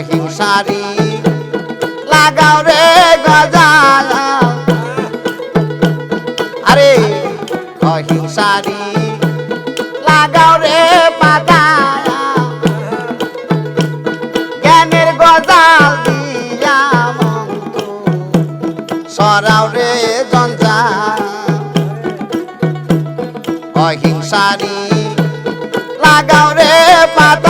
অহিংসারি লাগাও রে গজাল। আরে, অহিংসারি। লাগাও রে পাতা জ্ঞানের গজাল দিয়া মন্ত্র। সরাও রে জঞ্জা অহিংসারি। লাগাও রে পাতা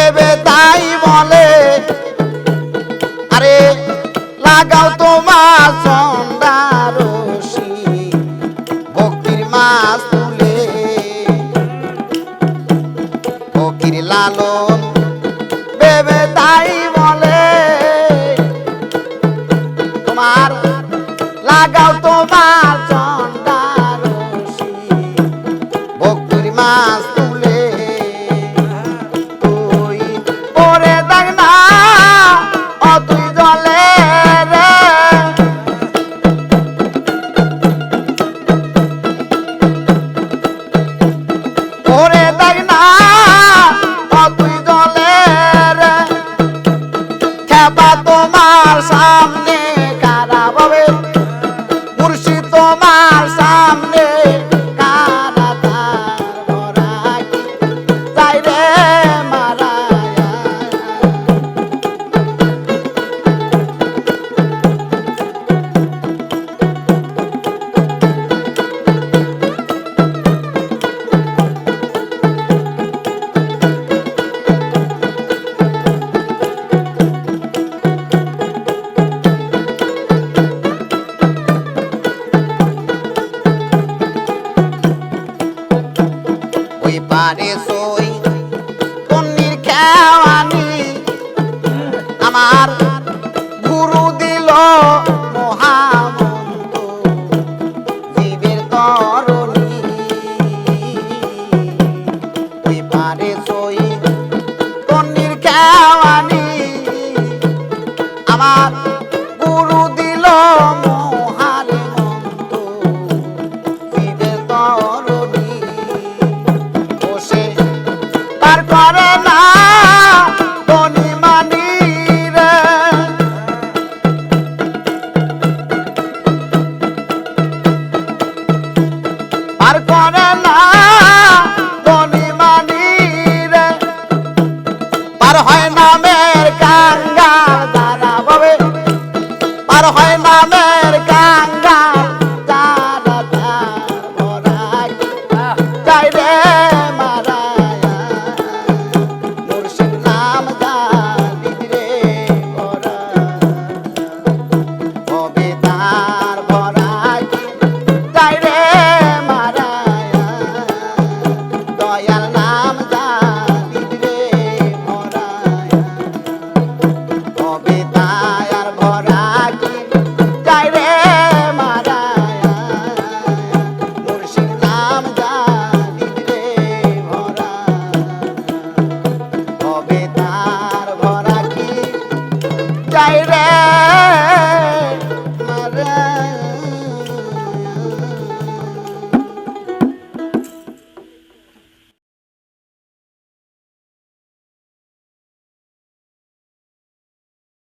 বেবে তাই বলে। আরে লাগাও তোমার সন্ধ্যার বকির মাছ তুলে। বকির লালন বেবে তাই পারে সই। পন্নির খেওয়ানি আমার গুরু দিল মহামন্ত জীবের তরণী